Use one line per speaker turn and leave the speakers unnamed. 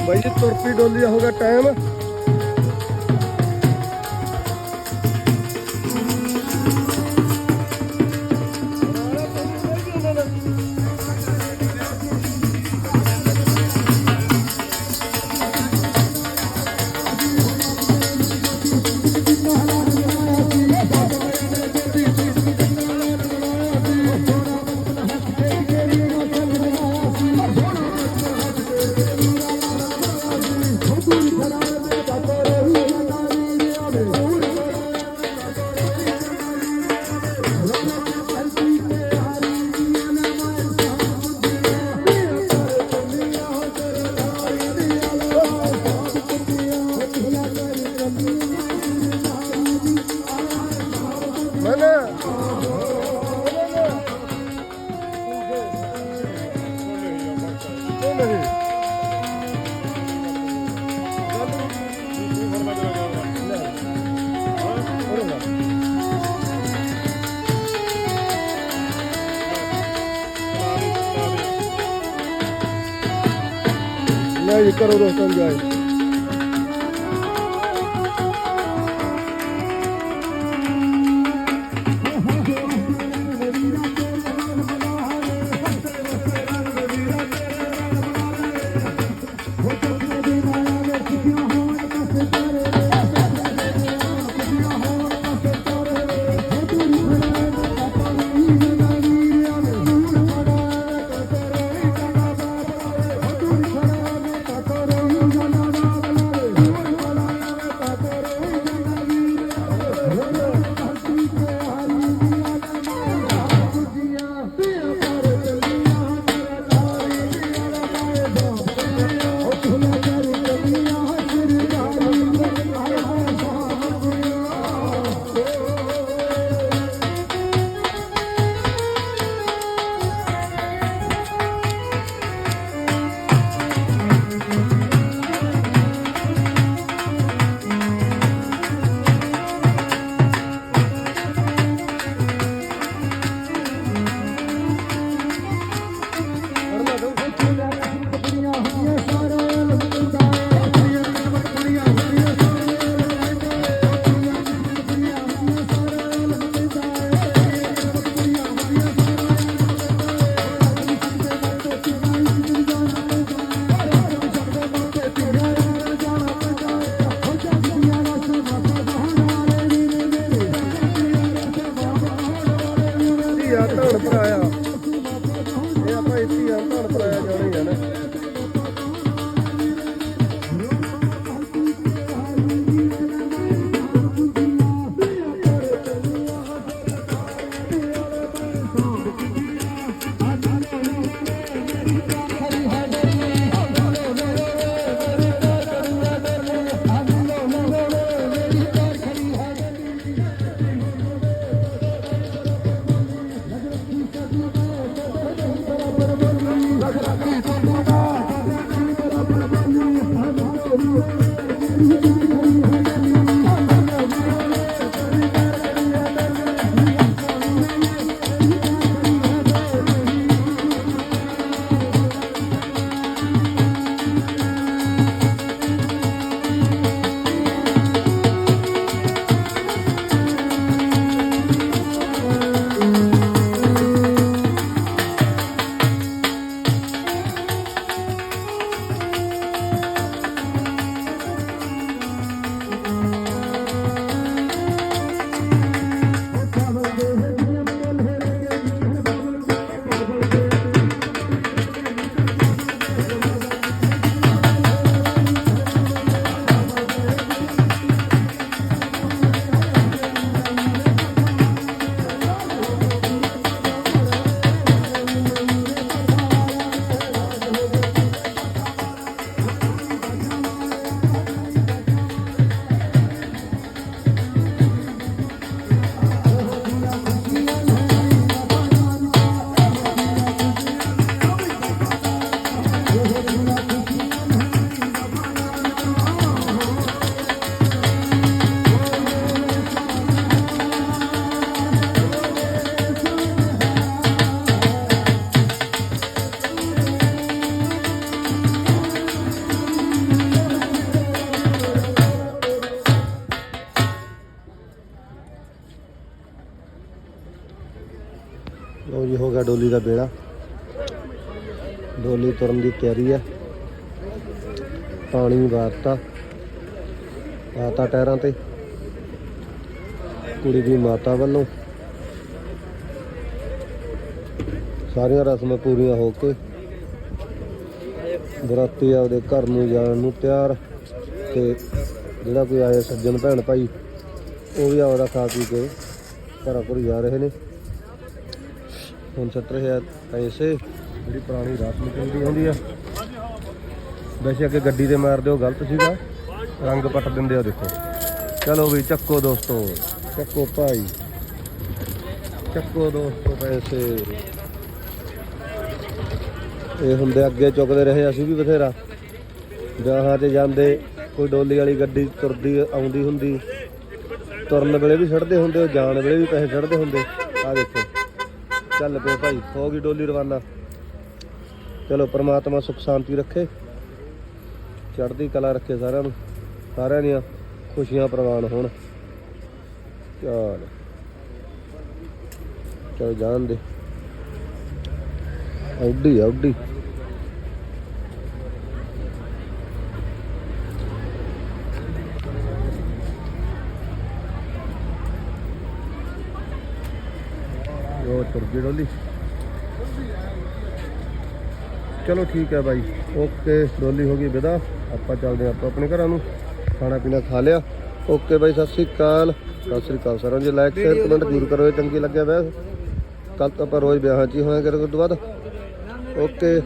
ਬਾਈ ਜੀ ਤੁਰਪੀ ਡੋਲੀ ਦਾ ਹੋ ਗਿਆ ਟਾਈਮ ਮੈਂ ਨਾ ਉਹ ਨਹੀਂ ਲੈ ਜੀ ਕਰੋ ਦੋਸਤਾਂ ਡੋਲੀ ਦਾ ਬੇੜਾ। ਡੋਲੀ ਤੁਰਨ ਦੀ ਤਿਆਰੀ ਹੈ। ਪਾਣੀ ਵਾਰਤਾ। ਆਤਾ ਟਾਇਰਾਂ ਤੇ। ਕੁੜੀ ਦੀ ਮਾਤਾ ਵੱਲੋਂ। ਸਾਰੀਆਂ ਰਸਮਾਂ ਪੂਰੀਆਂ ਹੋ ਕੇ। ਬਰਾਤੀ ਆਪਦੇ ਘਰ ਨੂੰ ਜਾਣ ਨੂੰ ਤਿਆਰ। ਤੇ ਜਿਹੜਾ ਕੋਈ ਆਏ ਸੱਜਣ ਭੈਣ ਭਾਈ, ਉਹ ਵੀ ਆਪਦਾ ਖਾ ਪੀ ਕੇ ਘਰਾਂ ਕੋਲ ਜਾ ਰਹੇ ਨੇ। ਹੁਣ ਛੱਟ ਰਹੇ ਪੈਸੇ ਜਿਹੜੀ ਪੁਰਾਣੀ ਰਸਮ ਚੱਲਦੀ ਹੁੰਦੀ ਆ। ਵੈਸੇ ਅੱਗੇ ਗੱਡੀ ਤੇ ਮਾਰਦੇ ਹੋ, ਗਲਤ ਸੀਗਾ। ਰੰਗ ਪੱਟ ਦਿੰਦੇ ਆ, ਦੇਖੋ। ਚਲੋ ਵੀ ਚੱਕੋ ਦੋਸਤੋ, ਚੱਕੋ ਭਾਈ। ਚੱਕੋ ਦੋਸਤੋ ਪੈਸੇ। ਇਹ ਹੁੰਦੇ ਅੱਗੇ ਚੁੱਕਦੇ ਰਹੇ, ਅਸੀਂ ਵੀ ਬਥੇਰਾ। ਜਹਾਂ ਤੇ ਜਾਂਦੇ, ਕੋਈ ਡੋਲੀ ਵਾਲੀ ਗੱਡੀ ਤੁਰਦੀ, ਆਉਂਦੀ ਹੁੰਦੀ। ਤੁਰਨ ਵੇਲੇ ਵੀ ਛੱਡਦੇ ਹੁੰਦੇ, ਜਾਣ ਵੇਲੇ ਵੀ ਪੈਸੇ ਛੱਡਦੇ ਹੁੰਦੇ। ਆ ਦੇਖੋ। ਚੱਲ ਪਏ ਭਾਈ, ਹੋ ਗਈ ਡੋਲੀ ਰਵਾਨਾ। ਚਲੋ ਪ੍ਰਮਾਤਮਾ ਸੁਖ ਸ਼ਾਂਤੀ ਰੱਖੇ। ਚੜ੍ਹਦੀ ਕਲਾ ਰੱਖੇ ਸਾਰਿਆਂ ਨੂੰ। ਸਾਰਿਆਂ ਦੀਆਂ ਖੁਸ਼ੀਆਂ ਪ੍ਰਵਾਨ ਹੋਣ। ਚਲ। ਚਲ ਜਾਣ ਦੇ। ਆਉਡੀ ਆਉਡੀ ਉਹ ਤੁਰ ਗਈ ਡੋਲੀ। ਚਲੋ ਠੀਕ ਹੈ ਬਾਈ। ਓਕੇ ਡੋਲੀ ਹੋ ਗਈ ਵਿਦਾ। ਆਪਾਂ ਚੱਲਦੇ ਆਪਾਂ ਆਪਣੇ ਘਰਾਂ ਨੂੰ। ਖਾਣਾ ਪੀਣਾ ਖਾ ਲਿਆ। ਓਕੇ ਬਾਈ ਸਤਿ ਸ੍ਰੀ ਅਕਾਲ। ਸਤਿ ਸ੍ਰੀ ਅਕਾਲ ਸਾਰਿਆਂ ਜੀ ਲਾਈਕ ਸ਼ੇਅਰ ਕਮੈਂਟ ਜ਼ਰੂਰ ਕਰੋ ਜੇ ਚੰਗੀ ਲੱਗਿਆ ਵੈਸ। ਕੱਲ ਤੋਂ ਆਪਾਂ ਰੋਜ਼ ਵਿਆਹਾਂ 'ਚ ਹੀ ਹੋਇਆ ਕਰਾਂਗੇ ਉਸ ਤੋਂ ਬਾਅਦ। ਓਕੇ।